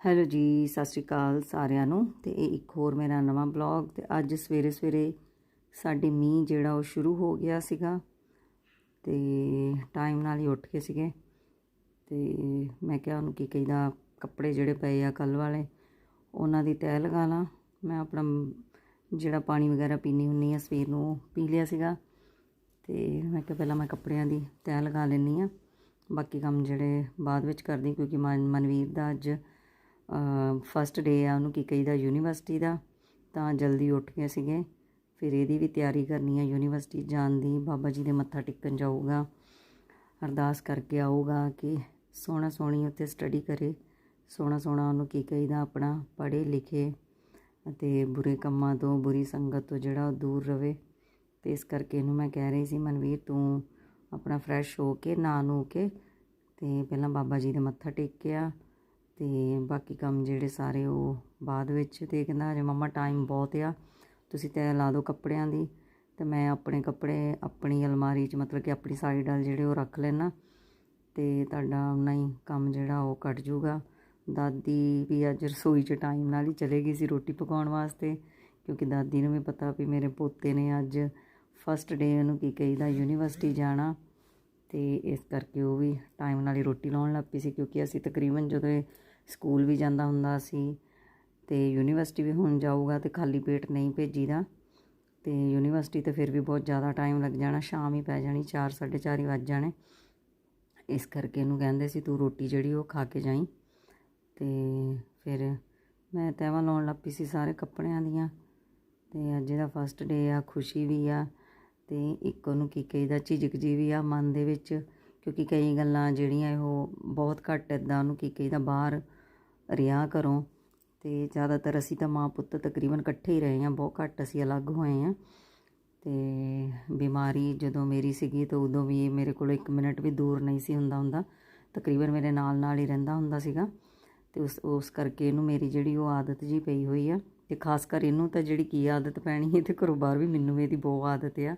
Hello ਜੀ, ਸਤਿ ਸ਼੍ਰੀ ਅਕਾਲ ਸਾਰਿਆਂ ਨੂੰ ਤੇ ਇਹ ਇੱਕ ਹੋਰ ਮੇਰਾ ਨਵਾਂ ਬਲੌਗ ਤੇ ਅੱਜ ਸਵੇਰੇ ਸਵੇਰੇ ਸਾਡੇ ਮੀਂਹ ਜਿਹੜਾ ਉਹ ਸ਼ੁਰੂ ਹੋ ਗਿਆ ਸੀਗਾ ਤੇ ਟਾਈਮ ਨਾਲ ਹੀ ਉੱਠ ਕੇ ਸੀਗੇ ਤੇ ਮੈਂ ਕਿਹਾ ਉਹਨੂੰ ਕੀ ਕਹੀਦਾ, ਕੱਪੜੇ ਜਿਹੜੇ ਪਏ ਆ ਕੱਲ ਵਾਲੇ, ਉਹਨਾਂ ਦੀ ਤਹਿ ਲਗਾ ਲਾਂ। ਮੈਂ ਆਪਣਾ ਜਿਹੜਾ ਪਾਣੀ ਵਗੈਰਾ ਪੀਣੀ ਹੁੰਨੀ ਆ ਸਵੇਰ ਨੂੰ ਉਹ ਪੀ ਲਿਆ ਸੀਗਾ ਤੇ ਮੈਂ ਕਿਹਾ ਪਹਿਲਾਂ ਮੈਂ ਕੱਪੜਿਆਂ ਦੀ ਤਹਿ ਲਗਾ ਲੈਣੀ ਆ ਬਾਕੀ ਕੰਮ ਜਿਹੜੇ ਬਾਅਦ ਵਿੱਚ ਕਰਦੀ ਕਿਉਂਕਿ ਮਨ ਮਨਵੀਰ ਦਾ ਅੱਜ ਫਸਟ ਡੇ ਆ, ਉਹਨੂੰ ਕੀ ਕਹੀਦਾ ਯੂਨੀਵਰਸਿਟੀ ਦਾ। ਤਾਂ ਜਲਦੀ ਉੱਠ ਗਏ ਸੀਗੇ। ਫਿਰ ਇਹਦੀ ਵੀ ਤਿਆਰੀ ਕਰਨੀ ਆ ਯੂਨੀਵਰਸਿਟੀ ਜਾਣ ਦੀ। ਬਾਬਾ ਜੀ ਦੇ ਮੱਥਾ ਟੇਕਣ ਜਾਊਗਾ। ਅਰਦਾਸ ਕਰਕੇ ਆਊਗਾ ਕਿ ਸੋਹਣਾ ਸੋਹਣੀ ਉੱਤੇ ਸਟੱਡੀ ਕਰੇ। ਸੋਹਣਾ ਸੋਹਣਾ ਉਹਨੂੰ ਕੀ ਕਹੀਦਾ, ਆਪਣਾ ਪੜ੍ਹੇ ਲਿਖੇ ਅਤੇ ਬੁਰੇ ਕੰਮਾਂ ਤੋਂ, ਬੁਰੀ ਸੰਗਤ ਤੋਂ ਜਿਹੜਾ ਉਹ ਦੂਰ ਰਵੇ। ਤੇ ਇਸ ਕਰਕੇ ਇਹਨੂੰ ਮੈਂ ਕਹਿ ਰਹੀ ਸੀ, ਮਨਵੀਰ, ਤੂੰ ਆਪਣਾ ਫਰੈਸ਼ ਹੋ ਕੇ ਨਹਾ ਨੂੰ ਕੇ ਤੇ ਪਹਿਲਾਂ ਬਾਬਾ ਜੀ ਦੇ ਮੱਥਾ ਟੇਕਿਆ ਤੇ ਬਾਕੀ ਕੰਮ ਜਿਹੜੇ ਸਾਰੇ ਉਹ ਬਾਅਦ ਵਿੱਚ ਤੇ ਕਹਿੰਦਾ ਹਜੇ ਮਮਾ ਟਾਈਮ ਬਹੁਤ ਆ। ਤੁਸੀਂ ਤੈਅ ਲਾ ਦਿਓ ਕੱਪੜਿਆਂ ਦੀ। ਤੇ ਮੈਂ ਆਪਣੇ ਕੱਪੜੇ, ਆਪਣੀ ਅਲਮਾਰੀ 'ਚ ਮਤਲਬ ਕਿ ਆਪਣੀ ਸਾਈਡ ਵਾਲ ਜਿਹੜੇ ਉਹ ਰੱਖ ਲੈਣਾ ਤੇ ਤੁਹਾਡਾ ਉਹਨਾਂ ਹੀ ਕੰਮ ਜਿਹੜਾ ਉਹ ਕੱਟ ਜੂਗਾ ਦਾਦੀ ਵੀ ਅੱਜ ਰਸੋਈ 'ਚ ਟਾਈਮ ਨਾਲ ਹੀ ਚਲੇ ਗਈ ਸੀ ਰੋਟੀ ਪਕਾਉਣ ਵਾਸਤੇ। ਕਿਉਂਕਿ ਦਾਦੀ ਨੂੰ ਵੀ ਪਤਾ ਵੀ ਮੇਰੇ ਪੋਤੇ ਨੇ ਅੱਜ ਫਸਟ ਡੇ ਉਹਨੂੰ ਕੀ ਕਹੀਦਾ ਯੂਨੀਵਰਸਿਟੀ ਜਾਣਾ। ਤੇ ਇਸ ਕਰਕੇ ਉਹ ਵੀ ਟਾਈਮ ਨਾਲ ਹੀ ਰੋਟੀ ਲਾਉਣ ਲੱਗ ਪਈ ਸੀ। ਕਿਉਂਕਿ ਅਸੀਂ ਤਕਰੀਬਨ ਜਦੋਂ ਇਹ ਸਕੂਲ ਵੀ ਜਾਂਦਾ ਹੁੰਦਾ ਸੀ ਤੇ ਯੂਨੀਵਰਸਿਟੀ ਵੀ ਹੁਣ ਜਾਊਗਾ ਤੇ ਖਾਲੀ ਪੇਟ ਨਹੀਂ ਭੇਜੀਦਾ ਤੇ ਯੂਨੀਵਰਸਿਟੀ ਤੇ ਫਿਰ ਵੀ ਬਹੁਤ ਜ਼ਿਆਦਾ ਟਾਈਮ ਲੱਗ ਜਾਣਾ, ਸ਼ਾਮ ਹੀ ਪੈ ਜਾਣੀ 4 4:30 ਹੀ ਵੱਜ ਜਾਣੇ। ਇਸ ਕਰਕੇ ਇਹਨੂੰ ਕਹਿੰਦੇ ਸੀ, ਤੂੰ ਰੋਟੀ ਜਿਹੜੀ ਉਹ ਖਾ ਕੇ ਜਾਈ। ਤੇ ਫਿਰ ਮੈਂ ਤੈਵਾਂ ਲਾਉਣ ਲੱਗ ਪਈ ਸੀ ਸਾਰੇ ਕੱਪੜਿਆਂ ਦੀਆਂ ਤੇ ਅੱਜ ਇਹਦਾ ਫਸਟ ਡੇ ਆ, ਖੁਸ਼ੀ ਵੀ ਆ ਤੇ ਇੱਕ ਉਹਨੂੰ ਕੀ ਕਹੀਦਾ, ਝਿਜਕ ਜੀ ਵੀ ਆ ਮਨ ਦੇ ਵਿੱਚ, ਕਿਉਂਕਿ ਕਈ ਗੱਲਾਂ ਜਿਹੜੀਆਂ ਉਹ ਬਹੁਤ ਘੱਟ ਇਦਾਂ ਉਹਨੂੰ ਕੀ ਕਹੀਦਾ, ਬਾਹਰ ਰਿਹਾ ਕਰੋ। ਤੇ ਜ਼ਿਆਦਾਤਰ ਅਸੀਂ ਤਾਂ ਮਾਂ ਪੁੱਤ ਤਕਰੀਬਨ ਇਕੱਠੇ ਹੀ ਰਹੇ ਹਾਂ, ਬਹੁਤ ਘੱਟ ਅਸੀਂ ਅਲੱਗ ਹੋਏ ਹਾਂ। ਤੇ ਬਿਮਾਰੀ ਜਦੋਂ ਮੇਰੀ ਸੀਗੀ ਤਾਂ ਉਦੋਂ ਵੀ ਇਹ ਮੇਰੇ ਕੋਲ 1 ਮਿੰਟ ਵੀ ਦੂਰ ਨਹੀਂ ਸੀ ਹੁੰਦਾ ਹੁੰਦਾ। ਤਕਰੀਬਨ ਮੇਰੇ ਨਾਲ ਨਾਲ ਹੀ ਰਹਿੰਦਾ ਹੁੰਦਾ ਸੀਗਾ। ਤੇ ਉਸ ਉਸ ਕਰਕੇ ਇਹਨੂੰ ਮੇਰੀ ਜਿਹੜੀ ਉਹ ਆਦਤ ਜੀ ਪਈ ਹੋਈ ਆ। ਤੇ ਖਾਸ ਕਰ ਇਹਨੂੰ ਤਾਂ ਜਿਹੜੀ ਕੀ ਆਦਤ ਪੈਣੀ ਹੈ ਤੇ ਘਰੋਂ ਬਾਹਰ ਵੀ ਮੈਨੂੰ ਵੀ ਇਹਦੀ ਬਹੁਤ ਆਦਤ ਆ।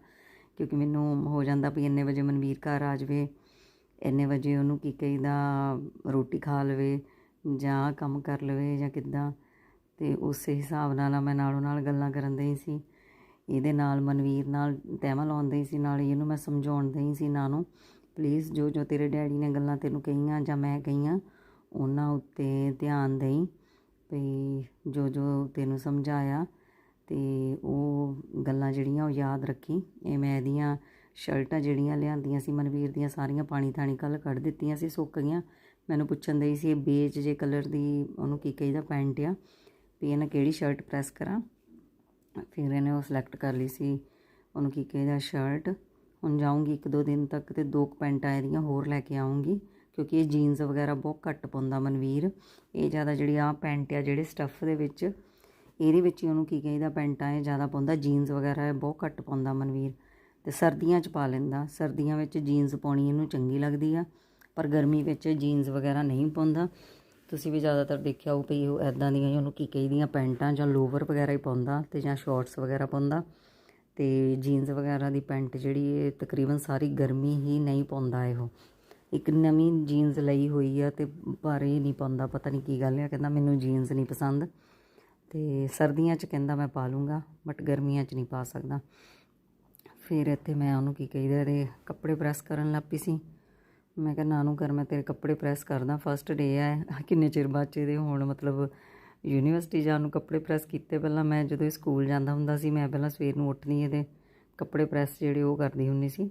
ਕਿਉਂਕਿ ਮੈਨੂੰ ਹੋ ਜਾਂਦਾ ਵੀ ਇੰਨੇ ਵਜੇ ਮਨਵੀਰ ਘਰ ਆ ਜਾਵੇ, ਇੰਨੇ ਵਜੇ ਉਹਨੂੰ ਕੀ ਕਹੀਦਾ, ਰੋਟੀ ਖਾ ਲਵੇ। ਜਾਂ ਕੰਮ ਕਰ ਲਵੇ ਜਾਂ ਕਿੱਦਾਂ, ਤੇ ਉਸੇ ਹਿਸਾਬ ਨਾਲ ਮੈਂ ਨਾਲੋਂ ਨਾਲ ਗੱਲਾਂ ਕਰਨ ਦਈ ਸੀ। ਇਹਦੇ ਨਾਲ ਮਨਵੀਰ ਨਾਲ ਤੈਮਾ ਲਾਉਂਦੇ ਸੀ, ਨਾਲ ਇਹਨੂੰ ਮੈਂ ਸਮਝਾਉਣ ਹੀ ਸੀ ਨਾ ਨੂੰ ਪਲੀਜ਼ ਜੋ ਜੋ ਤੇਰੇ ਡੈਡੀ ਨੇ ਗੱਲਾਂ ਤੈਨੂੰ ਕਹੀਆਂ ਜਾਂ ਮੈਂ ਕਹੀਆਂ, ਉਹਨਾਂ ਉੱਤੇ ਧਿਆਨ ਦੇਈ ਵੀ ਜੋ ਜੋ ਤੈਨੂੰ ਸਮਝਾਇਆ, ਤੇ ਉਹ ਗੱਲਾਂ ਜਿਹੜੀਆਂ ਉਹ ਯਾਦ ਰੱਖੀ। ਇਹ ਮੈਂ ਇਹਦੀਆਂ ਸ਼ਰਟਾਂ ਜਿਹੜੀਆਂ ਲਿਆਂਦੀਆਂ ਸੀ, ਮਨਵੀਰ ਦੀਆਂ ਸਾਰੀਆਂ ਪਾਣੀ ਥਾਣੀ ਕੱਲ ਕੱਢ ਦਿੱਤੀਆਂ ਸੀ, ਸੁੱਕ ਗਈਆਂ। ਮੈਨੂੰ ਪੁੱਛਣ ਦੇ ਸੀ ਇਹ ਬੇਜ ਜੇ ਕਲਰ ਦੀ ਉਹਨੂੰ ਕੀ ਕਹੀਦਾ ਪੈਂਟ ਆ, ਵੀ ਇਹਨਾਂ ਕਿਹੜੀ ਸ਼ਰਟ ਪ੍ਰੈਸ ਕਰਾਂ। ਫਿਰ ਇਹਨੇ ਉਹ ਸਿਲੈਕਟ ਕਰ ਲਈ ਸੀ, ਉਹਨੂੰ ਕੀ ਕਹੀਦਾ ਸ਼ਰਟ ਹੁਣ ਜਾਊਂਗੀ ਇੱਕ ਦੋ ਦਿਨ ਤੱਕ ਤੇ ਦੋ ਪੈਂਟਾਂ ਇਹਦੀਆਂ ਹੋਰ ਲੈ ਕੇ ਆਉਂਗੀ ਕਿਉਂਕਿ ਇਹ ਜੀਨਸ ਵਗੈਰਾ ਬਹੁਤ ਘੱਟ ਪਾਉਂਦਾ ਮਨਵੀਰ। ਇਹ ਜ਼ਿਆਦਾ ਜਿਹੜੀ ਆ ਪੈਂਟ ਆ, ਜਿਹੜੇ ਸਟੱਫ ਦੇ ਵਿੱਚ, ਇਹਦੇ ਵਿੱਚ ਹੀ ਉਹਨੂੰ ਕੀ ਕਹੀਦਾ ਪੈਂਟਾਂ ਇਹ ਜ਼ਿਆਦਾ ਪਾਉਂਦਾ ਜੀਨਸ ਵਗੈਰਾ ਇਹ ਬਹੁਤ ਘੱਟ ਪਾਉਂਦਾ ਮਨਵੀਰ। ਤੇ ਸਰਦੀਆਂ 'ਚ ਪਾ ਲੈਂਦਾ, ਸਰਦੀਆਂ ਵਿੱਚ ਜੀਨਸ ਪਾਉਣੀ ਇਹਨੂੰ ਚੰਗੀ ਲੱਗਦੀ ਆ। ਪਰ ਗਰਮੀ ਵਿੱਚ ਜੀਨਸ ਵਗੈਰਾ ਨਹੀਂ ਪਾਉਂਦਾ। ਤੁਸੀਂ ਵੀ ਜ਼ਿਆਦਾਤਰ ਦੇਖਿਆ ਹੋਊ ਵੀ ਉਹ ਐਦਾਂ ਦੀਆਂ ਉਹਨੂੰ ਕੀ ਕਹੀਦੀਆਂ ਪੈਂਟਾਂ ਜਾਂ ਲੋਵਰ ਵਗੈਰਾ ਹੀ ਪਾਉਂਦਾ ਤੇ ਜਾਂ ਸ਼ਾਰਟਸ ਵਗੈਰਾ ਪਾਉਂਦਾ। ਤੇ ਜੀਨਸ ਵਗੈਰਾ ਦੀ ਪੈਂਟ ਜਿਹੜੀ ਇਹ ਤਕਰੀਬਨ ਸਾਰੀ ਗਰਮੀ ਹੀ ਨਹੀਂ ਪਾਉਂਦਾ ਇਹੋ ਇੱਕ ਨਵੀਂ ਜੀਨਸ ਲਈ ਹੋਈ ਆ ਤੇ ਪਰ ਇਹ ਨਹੀਂ ਪਾਉਂਦਾ, ਪਤਾ ਨਹੀਂ ਕੀ ਗੱਲ ਆ, ਕਹਿੰਦਾ ਮੈਨੂੰ ਜੀਨਸ ਨਹੀਂ ਪਸੰਦ। ਤੇ ਸਰਦੀਆਂ 'ਚ ਕਹਿੰਦਾ ਮੈਂ ਪਾ ਲੂੰਗਾ, ਬਟ ਗਰਮੀਆਂ 'ਚ ਨਹੀਂ ਪਾ ਸਕਦਾ। ਫਿਰ ਇੱਥੇ ਮੈਂ ਉਹਨੂੰ ਕੀ ਕਹੀਦਾ, ਇਹਦੇ ਕੱਪੜੇ ਪ੍ਰੈਸ ਕਰਨ ਲੱਗ ਪਈ ਸੀ। ਮੈਂ ਕਿਹਾ, ਨਾਨੂ ਕਰ ਮੈਂ ਤੇਰੇ ਕੱਪੜੇ ਪ੍ਰੈਸ ਕਰਦਾ ਫਸਟ ਡੇ ਹੈ ਕਿੰਨੇ ਚਿਰ ਬਾਅਦ ਇਹਦੇ ਹੁਣ ਮਤਲਬ ਯੂਨੀਵਰਸਿਟੀ ਜਾਣ ਨੂੰ ਕੱਪੜੇ ਪ੍ਰੈਸ ਕੀਤੇ ਪਹਿਲਾਂ ਮੈਂ ਜਦੋਂ ਸਕੂਲ ਜਾਂਦਾ ਹੁੰਦਾ ਸੀ, ਮੈਂ ਪਹਿਲਾਂ ਸਵੇਰ ਨੂੰ ਉੱਠਦੀ ਇਹਦੇ ਕੱਪੜੇ ਪ੍ਰੈਸ ਜਿਹੜੇ ਉਹ ਕਰਦੀ ਹੁੰਦੀ ਸੀ।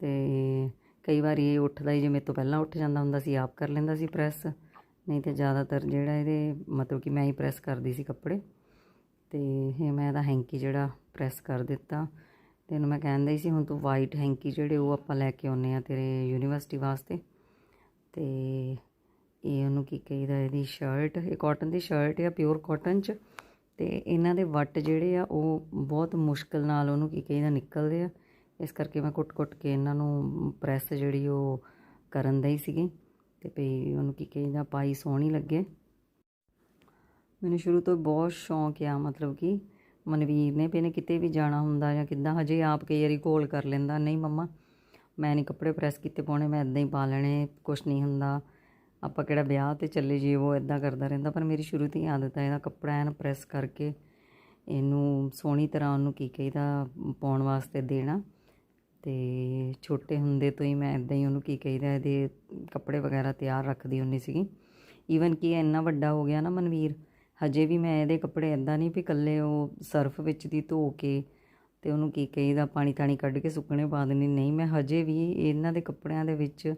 ਤੇ ਕਈ ਵਾਰੀ ਇਹ ਉੱਠਦਾ ਹੀ ਜੇ ਮੇਰੇ ਤੋਂ ਪਹਿਲਾਂ ਉੱਠ ਜਾਂਦਾ ਹੁੰਦਾ ਸੀ, ਆਪ ਕਰ ਲੈਂਦਾ ਸੀ ਪ੍ਰੈਸ ਨਹੀਂ ਤੇ ਜ਼ਿਆਦਾਤਰ ਜਿਹੜਾ ਇਹਦੇ ਮਤਲਬ ਕਿ ਮੈਂ ਹੀ ਪ੍ਰੈਸ ਕਰਦੀ ਸੀ ਕੱਪੜੇ। ਤੇ ਇਹ ਮੈਂ ਇਹਦਾ ਹੈਂਕੀ ਜਿਹੜਾ ਪ੍ਰੈਸ ਕਰ ਦਿੱਤਾ। ਤੇ ਇਹਨੂੰ ਮੈਂ ਕਹਿੰਦਾ ਹੀ ਸੀ, ਹੁਣ ਤੂੰ ਵਾਈਟ ਹੈਂਕੀ ਜਿਹੜੇ ਉਹ ਆਪਾਂ ਲੈ ਕੇ ਆਉਨੇ ਆ ਤੇਰੇ ਯੂਨੀਵਰਸਿਟੀ ਵਾਸਤੇ। ਤੇ ਇਹ ਉਹਨੂੰ ਕੀ ਕਹੀਦਾ, ਇਹਦੀ ਸ਼ਰਟ ਇਹ ਕਾਟਨ ਦੀ ਸ਼ਰਟ ਆ ਪਿਓਰ ਕਾਟਨ ਚ। ਤੇ ਇਹਨਾਂ ਦੇ ਵੱਟ ਜਿਹੜੇ ਆ, ਉਹ ਬਹੁਤ ਮੁਸ਼ਕਲ ਨਾਲ ਉਹਨੂੰ ਕੀ ਕਹੀਦਾ, ਨਿਕਲਦੇ ਆ। ਇਸ ਕਰਕੇ ਮੈਂ ਕੁੱਟ-ਕੁੱਟ ਕੇ ਇਹਨਾਂ ਨੂੰ ਪ੍ਰੈਸ ਜਿਹੜੀ ਉਹ ਕਰਨ ਦਈ ਸੀਗੀ। ਤੇ ਭਈ ਉਹਨੂੰ ਕੀ ਕਹੀਦਾ, ਪਾਈ ਸੋਹਣੀ ਲੱਗੇ। ਮੈਨੂੰ ਸ਼ੁਰੂ ਤੋਂ ਬਹੁਤ ਸ਼ੌਂਕ ਆ, ਮਤਲਬ ਕਿ ਮਨਵੀਰ ਨੇ ਵੀ ਇਹਨੇ ਕਿਤੇ ਵੀ ਜਾਣਾ ਹੁੰਦਾ ਜਾਂ ਕਿੱਦਾਂ, ਹਜੇ ਆਪ ਕਈ ਵਾਰੀ ਕੋਲ ਕਰ ਲੈਂਦਾ, ਨਹੀਂ ਮੰਮਾ, ਮੈਂ ਨਹੀਂ ਕੱਪੜੇ ਪ੍ਰੈਸ ਕੀਤੇ ਪਾਉਣੇ, ਮੈਂ ਇਦਾਂ ਹੀ ਪਾ ਲੈਣੇ, ਕੁਛ ਨਹੀਂ ਹੁੰਦਾ। ਆਪਾਂ ਕਿਹੜਾ ਵਿਆਹ ਤੇ ਚੱਲੇ ਜੀ ਉਹ ਇਦਾਂ ਕਰਦਾ ਰਹਿੰਦਾ। ਪਰ ਮੇਰੀ ਸ਼ੁਰੂ ਤੋਂ ਹੀ ਆਦਤ ਹੈ ਇਹਦਾ ਕੱਪੜਾ ਐਨ ਪ੍ਰੈਸ ਕਰਕੇ ਇਹਨੂੰ ਸੋਹਣੀ ਤਰ੍ਹਾਂ ਉਹਨੂੰ ਕੀ ਕਹੀਦਾ, ਪਾਉਣ ਵਾਸਤੇ ਦੇਣਾ। ਤੇ ਛੋਟੇ ਹੁੰਦੇ ਤੋਂ ਹੀ ਮੈਂ ਇਦਾਂ ਹੀ ਉਹਨੂੰ ਕੀ ਕਹੀਦਾ, ਇਹਦੇ ਕੱਪੜੇ ਵਗੈਰਾ ਤਿਆਰ ਰੱਖਦੀ ਹੁੰਦੀ ਸੀਗੀ। ਈਵਨ ਕਿ ਇਹ ਇੰਨਾ ਵੱਡਾ ਹੋ ਗਿਆ ਨਾ ਮਨਵੀਰ ਹਜੇ ਵੀ ਮੈਂ ਇਹਦੇ ਕੱਪੜੇ ਇਦਾਂ ਨਹੀਂ ਵੀ ਇਕੱਲੇ ਉਹ ਸਰਫ ਵਿੱਚ ਦੀ ਧੋ ਕੇ ਤੇ ਉਹਨੂੰ ਕੀ ਕਹੀਦਾ ਪਾਣੀ ਤਾਣੀ ਕੱਢ ਕੇ ਸੁੱਕਣੇ ਪਾ ਦਿੰਦੀ। ਨਹੀਂ, ਮੈਂ ਹਜੇ ਵੀ ਇਹਨਾਂ ਦੇ ਕੱਪੜਿਆਂ ਦੇ ਵਿੱਚ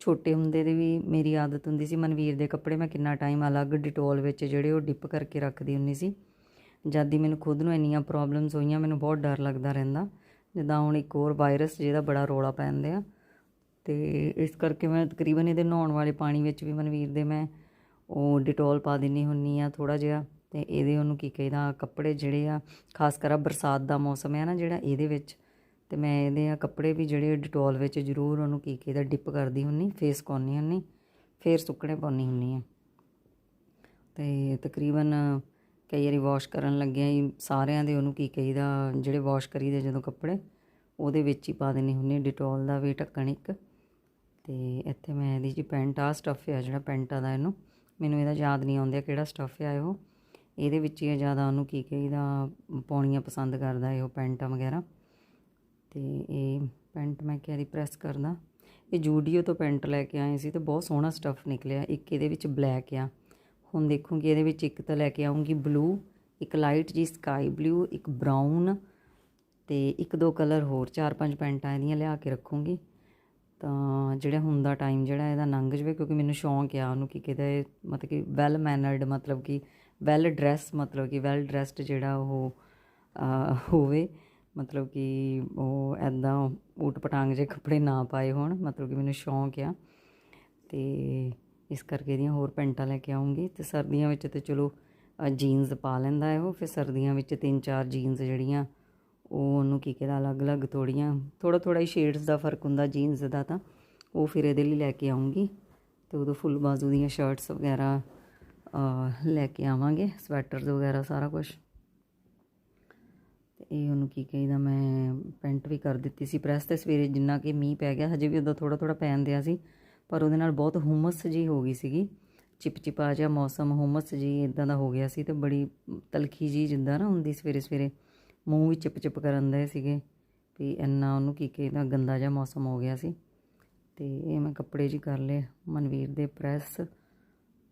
ਛੋਟੇ ਹੁੰਦੇ ਦੇ ਵੀ ਮੇਰੀ ਆਦਤ ਹੁੰਦੀ ਸੀ, ਮਨਵੀਰ ਦੇ ਕੱਪੜੇ ਮੈਂ ਕਿੰਨਾ ਟਾਈਮ ਅਲੱਗ ਡਿਟੋਲ ਵਿੱਚ ਜਿਹੜੇ ਉਹ ਡਿਪ ਕਰਕੇ ਰੱਖਦੀ ਹੁੰਦੀ ਸੀ। ਜਦ ਦੀ ਮੈਨੂੰ ਖੁਦ ਨੂੰ ਇੰਨੀਆਂ ਪ੍ਰੋਬਲਮਸ ਹੋਈਆਂ, ਮੈਨੂੰ ਬਹੁਤ ਡਰ ਲੱਗਦਾ ਰਹਿੰਦਾ। ਜਿੱਦਾਂ ਹੁਣ ਇੱਕ ਹੋਰ ਵਾਇਰਸ ਜਿਹਦਾ ਬੜਾ ਰੋਲਾ ਪੈਂਦੇ ਆ। ਤੇ ਇਸ ਕਰਕੇ ਮੈਂ ਤਕਰੀਬਨ ਇਹਦੇ ਨਹਾਉਣ ਵਾਲੇ ਪਾਣੀ ਵਿੱਚ ਵੀ ਮਨਵੀਰ ਦੇ ਮੈਂ ਉਹ ਡਿਟੋਲ ਪਾ ਦਿੰਨੀ ਹੁੰਨੀ ਆ ਥੋੜਾ ਜਿਹਾ ਤੇ ਇਹਦੇ ਉਹਨੂੰ ਕੀ ਕਹਿੰਦਾ, ਕੱਪੜੇ ਜਿਹੜੇ ਆ, ਖਾਸ ਕਰ ਬਰਸਾਤ ਦਾ ਮੌਸਮ ਹੈ ਨਾ ਜਿਹੜਾ ਇਹਦੇ ਵਿੱਚ, ਤੇ ਮੈਂ ਇਹਦੇ ਆ ਕੱਪੜੇ ਵੀ ਜਿਹੜੇ ਡਿਟੋਲ ਵਿੱਚ ਜ਼ਰੂਰ ਉਹਨੂੰ ਕੀ ਕਹਿੰਦਾ, ਡਿਪ ਕਰਦੀ ਹੁੰਨੀ ਫੇਸ ਕੋਨੀ ਹੁੰਨੀ ਫੇਰ ਸੁੱਕਣੇ ਪਾਉਣੀ ਹੁੰਨੀ ਆ। ਤੇ ਤਕਰੀਬਨ ਕਈ ਵਾਰੀ ਵਾਸ਼ ਕਰਨ ਲੱਗਿਆ ਹੀ ਸਾਰਿਆਂ ਦੇ ਉਹਨੂੰ ਕੀ ਕਹੀਦਾ, ਜਿਹੜੇ ਵਾਸ਼ ਕਰੀਦੇ ਜਦੋਂ ਕੱਪੜੇ, ਉਹਦੇ ਵਿੱਚ ਹੀ ਪਾ ਦੇਣੀ ਹੁੰਨੀ ਡਿਟੋਲ ਦਾ ਵੀ ਢੱਕਣ ਇੱਕ। ਤੇ ਇੱਥੇ ਮੈਂ ਇਹਦੀ ਜੀ ਪੈਂਟ ਆ ਸਟੱਫ ਆ ਜਿਹੜਾ ਪੈਂਟਾ ਦਾ ਇਹਨੂੰ ਮੈਨੂੰ ਇਹਦਾ ਯਾਦ ਨਹੀਂ ਆਉਂਦਾ ਕਿਹੜਾ ਸਟੱਫ ਆ ਉਹ ਇਹਦੇ ਵਿੱਚ ਹੀ ਜ਼ਿਆਦਾ ਉਹਨੂੰ ਕੀ ਕਹੀਦਾ, ਪਾਉਣੀਆਂ ਪਸੰਦ ਕਰਦਾ ਇਹ ਉਹ ਪੈਂਟਾਂ ਵਗੈਰਾ। ਤੇ ਇਹ ਪੈਂਟ ਮੈਂ ਕਿਹਾ ਦੀ ਪ੍ਰੈਸ ਕਰਦਾ। ਇਹ ਜੂਡੀਓ ਤੋਂ ਪੈਂਟ ਲੈ ਕੇ ਆਏ ਸੀ ਤੇ ਬਹੁਤ ਸੋਹਣਾ ਸਟੱਫ ਨਿਕਲਿਆ। ਇੱਕ ਇਹਦੇ ਵਿੱਚ ਬਲੈਕ ਆ। ਹੁਣ ਦੇਖੂੰਗੀ ਇਹਦੇ ਵਿੱਚ ਇੱਕ ਤਾਂ ਲੈ ਕੇ ਆਉਂਗੀ ਬਲੂ ਇੱਕ ਲਾਈਟ ਜੀ ਸਕਾਈ ਬਲੂ ਇੱਕ ਬਰਾਊਨ ਤੇ ਇੱਕ ਦੋ ਕਲਰ ਹੋਰ, ਚਾਰ ਪੰਜ ਪੈਂਟਾਂ ਇਹਦੀਆਂ ਲਿਆ ਕੇ ਰੱਖੂੰਗੀ। ਤਾਂ ਜਿਹੜਾ ਹੁਣ ਦਾ ਟਾਈਮ ਜਿਹੜਾ ਇਹਦਾ ਲੰਘ ਜਵੇ, ਕਿਉਂਕਿ ਮੈਨੂੰ ਸ਼ੌਂਕ ਆ ਉਹਨੂੰ ਕੀ ਕਿਤੇ ਮਤਲਬ ਕਿ ਵੈਲ ਮੈਨਰਡ ਮਤਲਬ ਕਿ ਵੈਲ ਡਰੈਸ ਮਤਲਬ ਕਿ ਵੈਲ ਡਰੈਸਡ ਜਿਹੜਾ ਉਹ ਹੋਵੇ। ਮਤਲਬ ਕਿ ਉਹ ਐਦਾਂ ਊਟ ਪਟਾਂਗ ਜੇ ਕੱਪੜੇ ਨਾ ਪਾਏ ਹੋਣ, ਮਤਲਬ ਕਿ ਮੈਨੂੰ ਸ਼ੌਂਕ ਆ। ਤੇ ਇਸ ਕਰਕੇ ਇਹਦੀਆਂ ਹੋਰ ਪੈਂਟਾਂ ਲੈ ਕੇ ਆਉਂਗੀ ਤੇ ਸਰਦੀਆਂ ਵਿੱਚ ਤੇ ਚਲੋ ਜੀਨਸ ਪਾ ਲੈਂਦਾ ਹੈ ਉਹ ਫਿਰ ਸਰਦੀਆਂ ਵਿੱਚ ਤਿੰਨ ਚਾਰ ਜੀਨਸ ਜਿਹੜੀਆਂ ਉਹ ਉਹਨੂੰ ਕੀ ਕਹਿੰਦਾ ਅਲੱਗ-ਅਲੱਗ ਥੋੜੀਆਂ ਥੋੜਾ ਥੋੜਾ ਹੀ ਸ਼ੇਡਸ ਦਾ ਫ਼ਰਕ ਹੁੰਦਾ ਜੀਨਸ ਦਾ ਤਾਂ। ਉਹ ਫਿਰ ਇਹਦੇ ਲਈ ਲੈ ਕੇ ਆਉਂਗੀ ਤੇ ਉਦੋਂ ਫੁੱਲ ਬਾਜ਼ੂ ਦੀਆਂ ਸ਼ਰਟਸ ਵਗੈਰਾ ਲੈ ਕੇ ਆਵਾਂਗੇ ਸਵੈਟਰਸ ਵਗੈਰਾ ਸਾਰਾ ਕੁਝ ਤੇ ਇਹ ਉਹਨੂੰ ਕੀ ਕਹੀਦਾ, ਮੈਂ ਪੈਂਟ ਵੀ ਕਰ ਦਿੱਤੀ ਸੀ ਪ੍ਰੈਸ ਤੇ ਸਵੇਰੇ ਜਿੰਨਾ ਕਿ ਮੀਂਹ ਪੈ ਗਿਆ, ਹਜੇ ਵੀ ਉਦੋਂ ਥੋੜਾ ਥੋੜਾ ਪੈਣ ਦਿਆ ਸੀ, ਪਰ ਉਹਦੇ ਨਾਲ ਬਹੁਤ ਹੁਮਸ ਜੀ ਹੋ ਗਈ ਸੀਗੀ। ਚਿਪਚਿਪਾ ਜਿਹਾ ਮੌਸਮ ਹੁਮਸ ਜੀ ਇਦਾਂ ਦਾ ਹੋ ਗਿਆ ਸੀ ਤੇ ਬੜੀ ਤਲਖੀ ਜੀ ਜਿੱਦਾਂ ਨਾ ਹੁੰਦੀ ਸਵੇਰੇ ਸਵੇਰੇ ਮੂੰਹ ਵੀ ਚਿਪ ਚਿਪ ਕਰਨ ਦੇ ਸੀਗੇ ਵੀ ਇੰਨਾ ਉਹਨੂੰ ਕੀ ਕਹਿੰਦਾ ਗੰਦਾ ਜਿਹਾ ਮੌਸਮ ਹੋ ਗਿਆ ਸੀ। ਤੇ ਇਹ ਮੈਂ ਕੱਪੜੇ ਜੀ ਕਰ ਲਏ, ਮਨਵੀਰ ਦੇ ਪ੍ਰੈਸ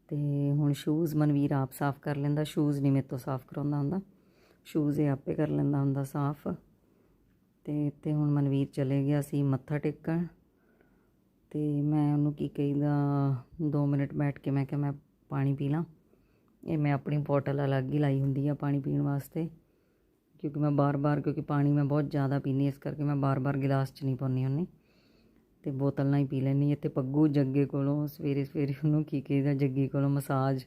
ਤੇ ਹੁਣ ਸ਼ੂਜ਼ ਮਨਵੀਰ ਆਪ ਸਾਫ਼ ਕਰ ਲੈਂਦਾ ਸ਼ੂਜ਼ ਨਹੀਂ ਮੇਰੇ ਤੋਂ ਸਾਫ਼ ਕਰਾਉਂਦਾ ਹੁੰਦਾ। ਸ਼ੂਜ਼ ਇਹ ਆਪੇ ਕਰ ਲੈਂਦਾ ਹੁੰਦਾ ਸਾਫ਼। ਤੇ ਤੇ ਹੁਣ ਮਨਵੀਰ ਚਲੇ ਗਿਆ ਸੀ ਮੱਥਾ ਟੇਕਣ। ਤੇ ਮੈਂ ਉਹਨੂੰ ਕੀ ਕਹੀਦਾ 2 ਮਿੰਟ ਬੈਠ ਕੇ ਮੈਂ ਕਿਹਾ, ਮੈਂ ਪਾਣੀ ਪੀ ਲਾਂ। ਇਹ ਮੈਂ ਆਪਣੀ ਬੋਟਲ ਅਲੱਗ ਹੀ ਲਾਈ ਹੁੰਦੀ ਆ ਪਾਣੀ ਪੀਣ ਵਾਸਤੇ। ਕਿਉਂਕਿ ਮੈਂ ਬਾਰ-ਬਾਰ, ਕਿਉਂਕਿ ਪਾਣੀ ਮੈਂ ਬਹੁਤ ਜ਼ਿਆਦਾ ਪੀਂਦੀ ਇਸ ਕਰਕੇ ਮੈਂ ਬਾਰ-ਬਾਰ ਗਿਲਾਸ 'ਚ ਨਹੀਂ ਪਾਉਂਦੀ ਹੁੰਦੀ। ਤੇ ਬੋਤਲ ਨਾਲ ਹੀ ਪੀ ਲੈਣੀ ਇੱਥੇ ਪੱਗੂ ਜੱਗੇ ਕੋਲੋਂ ਸਵੇਰੇ ਸਵੇਰੇ ਉਹਨੂੰ ਕੀ ਕਹੀਦਾ, ਜੱਗੀ ਕੋਲੋਂ ਮਸਾਜ।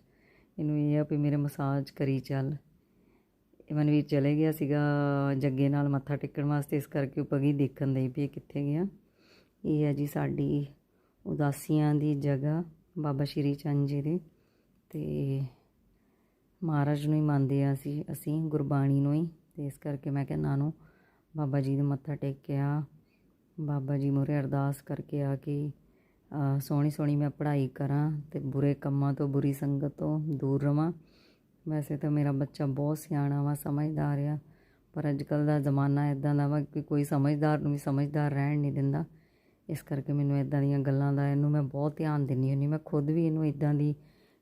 ਇਹਨੂੰ ਇਹ ਆ ਵੀ ਮੇਰੇ ਮਸਾਜ ਕਰੀ ਚੱਲ। ਇਹ ਮਨਵੀਰ ਚਲੇ ਗਿਆ ਸੀਗਾ ਜੱਗੇ ਨਾਲ ਮੱਥਾ ਟੇਕਣ ਵਾਸਤੇ, ਇਸ ਕਰਕੇ ਉਹ ਪਗੀ ਦੇਖਣ ਦੇ ਵੀ ਕਿੱਥੇ ਗਿਆ। ਇਹ ਹੈ ਜੀ ਸਾਡੀ ਉਦਾਸੀਆਂ ਦੀ ਜਗ੍ਹਾ, ਬਾਬਾ ਸ਼੍ਰੀ ਚੰਦ ਜੀ ਦੇ। ਤੇ ਮਹਾਰਾਜ ਨੂੰ ਹੀ ਮੰਨਦੇ ਆ ਅਸੀਂ ਅਸੀਂ ਗੁਰਬਾਣੀ ਨੂੰ ਹੀ। ਤੇ ਇਸ ਕਰਕੇ ਮੈਂ ਕਿਹਾ, ਨਾਨੂ, ਬਾਬਾ ਜੀ ਦੇ ਮੱਥਾ ਟੇਕਿਆ ਬਾਬਾ ਜੀ ਮੋਰੇ ਅਰਦਾਸ ਕਰਕੇ ਆ ਕੇ ਸੋਹਣੀ ਸੋਹਣੀ ਮੈਂ ਪੜ੍ਹਾਈ ਕਰਾਂ ਤੇ ਬੁਰੇ ਕੰਮਾਂ ਤੋਂ, ਬੁਰੀ ਸੰਗਤ ਤੋਂ ਦੂਰ ਰਵਾਂ। ਵੈਸੇ ਤਾਂ ਮੇਰਾ ਬੱਚਾ ਬਹੁਤ ਸਿਆਣਾ ਵਾ, ਸਮਝਦਾਰ ਆ, ਪਰ ਅੱਜ ਕੱਲ ਦਾ ਜ਼ਮਾਨਾ ਇਦਾਂ ਦਾ ਵਾ ਕਿ ਕੋਈ ਸਮਝਦਾਰ ਨੂੰ ਵੀ ਸਮਝਦਾਰ ਰਹਿਣ ਨਹੀਂ ਦਿੰਦਾ। ਇਸ ਕਰਕੇ ਮੈਨੂੰ ਇਦਾਂ ਦੀਆਂ ਗੱਲਾਂ ਦਾ, ਇਹਨੂੰ ਮੈਂ ਬਹੁਤ ਧਿਆਨ ਦਿੰਨੀ ਹੁੰਨੀ ਮੈਂ ਖੁਦ ਵੀ ਇਹਨੂੰ ਇਦਾਂ ਦੀ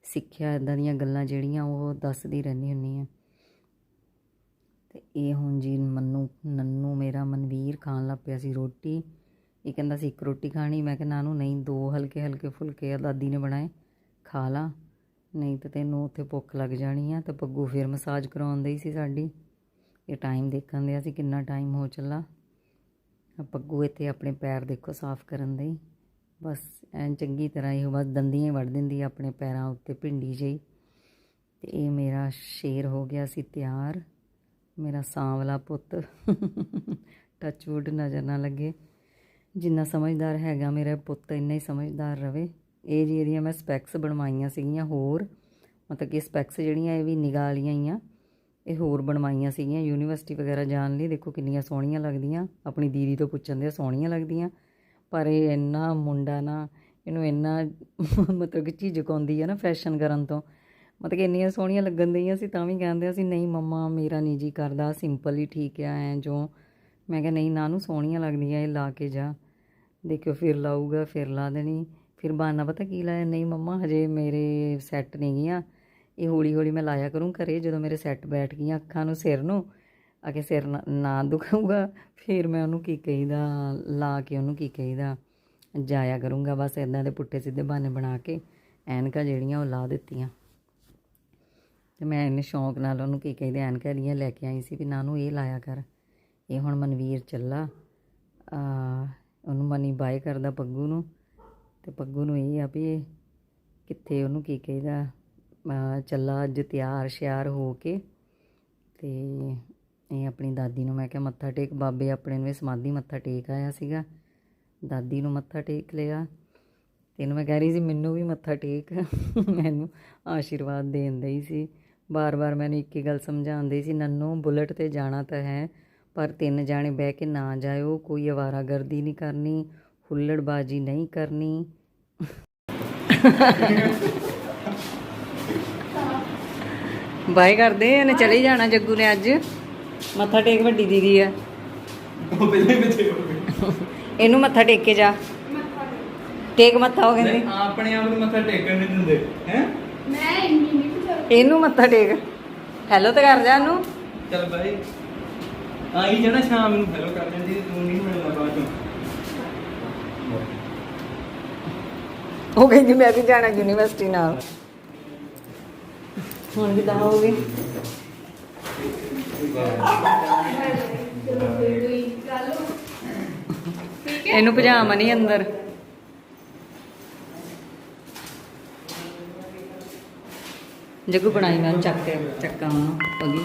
ਸਿੱਖਿਆ ਇਦਾਂ ਦੀਆਂ ਗੱਲਾਂ ਜਿਹੜੀਆਂ ਉਹ ਦੱਸਦੀ ਰਹਿੰਦੀ ਹੁੰਨੀ ਆ ਤੇ ਇਹ ਹੁਣ ਜੀ ਮੰਨੂ, ਨੰਨੂ ਮੇਰਾ ਮਨਵੀਰ ਖਾਣ ਲੱਗ ਪਿਆ ਸੀ ਰੋਟੀ। ਇਹ ਕਹਿੰਦਾ ਸੀ ਇੱਕ ਰੋਟੀ ਖਾਣੀ। ਮੈਂ ਕਿਹਾ, ਨਾਨੂ, ਨਹੀਂ, ਦੋ ਹਲਕੇ ਹਲਕੇ ਫੁਲਕੇ ਆ, ਦਾਦੀ ਨੇ ਬਣਾਏ, ਖਾ ਲਾ। ਨਹੀਂ ਤਾਂ ਤੈਨੂੰ ਉੱਥੇ ਭੁੱਖ ਲੱਗ ਜਾਣੀ ਆ ਤੇ ਪੱਗੂ ਫਿਰ ਮਸਾਜ ਕਰਾਉਂਦੇ ਹੀ ਸੀ ਸਾਡੀ। ਇਹ ਟਾਈਮ ਦੇਖਣ ਦੇ ਅਸੀਂ ਕਿੰਨਾ ਟਾਈਮ ਹੋ ਚੱਲਾ। ਪੱਗੂ ਇੱਥੇ ਆਪਣੇ ਪੈਰ ਦੇਖੋ ਸਾਫ਼ ਕਰਨ ਦੇ ਬਸ ਐਂ ਚੰਗੀ ਤਰ੍ਹਾਂ ਹੀ ਬਸ ਦੰਦੀਆਂ ਹੀ ਵੜ ਦਿੰਦੀ ਆਪਣੇ ਪੈਰਾਂ ਉੱਤੇ, ਭਿੰਡੀ ਜਿਹੀ। ਤੇ ਇਹ ਮੇਰਾ ਸ਼ੇਰ ਹੋ ਗਿਆ ਸੀ ਤਿਆਰ। ਮੇਰਾ ਸਾਂਵਲਾ ਪੁੱਤ। ਟੱਚਵੁੱਡ ਨਜ਼ਰ ਨਾ ਲੱਗੇ। ਜਿੰਨਾ ਸਮਝਦਾਰ ਹੈਗਾ ਮੇਰਾ ਪੁੱਤ, ਇੰਨਾ ਹੀ ਸਮਝਦਾਰ ਰਵੇ। ਇਹ ਜੀ ਇਹਦੀਆਂ ਮੈਂ ਸਪੈਕਸ ਬਣਵਾਈਆਂ ਸੀਗੀਆਂ ਹੋਰ। ਮਤਲਬ ਕਿ ਸਪੈਕਸ ਜਿਹੜੀਆਂ, ਇਹ ਵੀ ਨਿਗਾਹ ਵਾਲੀਆਂ ਹੀ ਆ। ਇਹ ਹੋਰ ਬਣਵਾਈਆਂ ਸੀਗੀਆਂ। ਯੂਨੀਵਰਸਿਟੀ ਵਗੈਰਾ ਜਾਣ ਲਈ ਦੇਖੋ ਕਿੰਨੀਆਂ ਸੋਹਣੀਆਂ ਲੱਗਦੀਆਂ। ਆਪਣੀ ਦੀਦੀ ਤੋਂ ਪੁੱਛਣ ਦੇ ਸੋਹਣੀਆਂ ਲੱਗਦੀਆਂ। ਪਰ ਇਹ ਇੰਨਾ ਮੁੰਡਾ ਨਾ, ਇਹਨੂੰ ਇੰਨਾ ਮਤਲਬ ਕਿ ਝਿਜਕ ਆਉਂਦੀ ਹੈ ਨਾ ਫੈਸ਼ਨ ਕਰਨ ਤੋਂ। ਮਤਲਬ ਕਿ ਇੰਨੀਆਂ ਸੋਹਣੀਆਂ ਲੱਗਣ ਦਈਆਂ ਸੀ, ਤਾਂ ਵੀ ਕਹਿੰਦੇ ਅਸੀਂ, ਨਹੀਂ ਮੰਮਾ, ਮੇਰਾ ਨਹੀਂ ਜੀ ਕਰਦਾ ਸਿੰਪਲ ਹੀ ਠੀਕ ਆ, ਐ ਜੋ। ਮੈਂ ਕਿਹਾ, ਨਹੀਂ ਨਾ ਨੂੰ ਸੋਹਣੀਆਂ ਲੱਗਦੀਆਂ, ਇਹ ਲਾ ਕੇ ਜਾ। ਦੇਖਿਓ, ਫਿਰ ਲਾਊਗਾ, ਫਿਰ ਲਾ ਦੇਣੀ। ਫਿਰ ਬਹਾਨਾ ਪਤਾ ਕੀ ਲਾਇਆ? ਨਹੀਂ ਮੰਮਾ, ਹਜੇ ਮੇਰੇ ਸੈੱਟ ਨਹੀਂ ਗਈਆਂ। ਇਹ ਹੌਲੀ ਹੌਲੀ ਮੈਂ ਲਾਇਆ ਕਰੂੰ ਘਰੇ, ਜਦੋਂ ਮੇਰੇ ਸੈੱਟ ਬੈਠ ਗਈਆਂ ਅੱਖਾਂ ਨੂੰ, ਸਿਰ ਨੂੰ। ਆ ਕੇ ਸਿਰ ਨਾ- ਨਾ ਦੁਖਾਊਗਾ। ਫਿਰ ਮੈਂ ਉਹਨੂੰ ਕੀ ਕਹੀਦਾ? ਲਾ ਕੇ ਉਹਨੂੰ ਕੀ ਕਹੀਦਾ? ਜਾਇਆ ਕਰੂੰਗਾ ਬਸ ਇਦਾਂ ਦੇ ਪੁੱਠੇ ਸਿੱਧੇ ਬਹਾਨੇ ਬਣਾ ਕੇ। ਐਨਕਾਂ ਜਿਹੜੀਆਂ ਉਹ ਲਾ ਦਿੱਤੀਆਂ। ਤੇ ਮੈਂ ਇੰਨੇ ਸ਼ੌਂਕ ਨਾਲ ਉਹਨੂੰ ਕੀ ਕਹਿੰਦੇ ਐਨਕਾਂ ਦੀਆਂ ਲੈ ਕੇ ਆਈ ਸੀ ਵੀ ਨਾਨੂੰ ਇਹ ਲਾਇਆ ਕਰ। ਇਹ ਹੁਣ ਮਨਵੀਰ ਚੱਲਾ। ਆ, ਉਹਨੂੰ ਮਨੀ ਬਾਏ ਕਰਦਾ ਪੱਗੂ ਨੂੰ। ਤੇ ਪੱਗੂ ਨੂੰ ਇਹ ਆ ਵੀ ਕਿੱਥੇ ਉਹਨੂੰ ਕੀ ਕਹਿੰਦਾ ਅਹ ਚੱਲਾ ਅੱਜ ਤਿਆਰ ਸ਼ਿਆਰ ਹੋ ਕੇ। ਤੇ ਇਹ ਆਪਣੀ ਦਾਦੀ ਨੂੰ ਮੈਂ ਕਿਹਾ, ਮੱਥਾ ਟੇਕ। ਬਾਬੇ ਆਪਣੇ ਨੂੰ ਇਹ ਸਮਾਧੀ ਮੱਥਾ ਟੇਕ ਆਇਆ ਸੀਗਾ। ਦਾਦੀ ਨੂੰ ਮੱਥਾ ਟੇਕ ਲਿਆ। ਤੇ ਇਹਨੂੰ ਮੈਂ ਕਹਿ ਰਹੀ ਸੀ, ਮੈਨੂੰ ਵੀ ਮੱਥਾ ਟੇਕ। ਮੈਨੂੰ ਆਸ਼ੀਰਵਾਦ ਦੇਣ ਦਈ ਸੀ। ਬਾਰ-ਬਾਰ ਮੈਨੂੰ ਇੱਕ ਹੀ ਗੱਲ ਸਮਝਾਉਂਦੀ ਸੀ ਨੰਨੂ ਬੁਲਟ ਤੇ ਜਾਣਾ ਤਾਂ ਹੈ ਪਰ ਤਿੰਨ ਜਾਣੇ ਬਹਿ ਕੇ ਨਾ ਜਾਇਓ ਕੋਈ ਅਵਾਰਾਗਰਦੀ ਨਹੀਂ ਕਰਨੀ ਹੁੱਲੜਬਾਜੀ ਨਹੀਂ ਕਰਨੀ। ਬਾਈ ਕਰਦੇ ਇਹਨੇ ਚਲੇ ਜਾਣਾ ਜੱਗੂ ਨੇ ਅੱਜ। ਮੱਥਾ ਟੇਕ ਵੱਡੀ ਦੀਦੀ ਆ। ਉਹ ਪਹਿਲਾਂ ਹੀ ਬੱਚੇ ਹੋ ਗਏ ਇਹਨੂੰ ਮੱਥਾ ਟੇਕ ਕੇ ਜਾ। ਟੇਕ। ਮੱਥਾ ਉਹ ਕਹਿੰਦੇ। ਆਪਣੇ ਆਪ ਨੂੰ ਮੱਥਾ ਟੇਕਣ ਨਹੀਂ ਦਿੰਦੇ ਹੈ? ਮੈਂ ਇੰਨੀ ਇਹਨੂੰ ਮੱਥਾ ਟੇਕ। ਹੈਲੋ ਤਾਂ ਕਰ ਜਾ ਇਹਨੂੰ। ਚੱਲ ਬਾਈ। ਆਈ ਜਾਣਾ ਸ਼ਾਮ ਨੂੰ। ਹੈਲੋ ਕਰ ਜਾਂਦੀ ਤੂੰ ਨਹੀਂ ਮਿਲਣਾ ਬਾਅਦ ਚੋਂ। ਉਹ ਕਹਿੰਦੀ ਮੈਂ ਵੀ ਜਾਣਾ ਯੂਨੀਵਰਸਿਟੀ ਨਾਲ। ਹੁਣ ਕਿਦਾਂ ਹੋ ਗਈ? ਇਹਨੂੰ ਭਜਾਮ ਨਹੀਂ ਅੰਦਰ। ਜੱਗੂ ਬਣਾਈ ਮੈਂ ਚੱਕ ਕੇ ਚੱਕਾਂ ਉਹਨੂੰ ਪਗੀ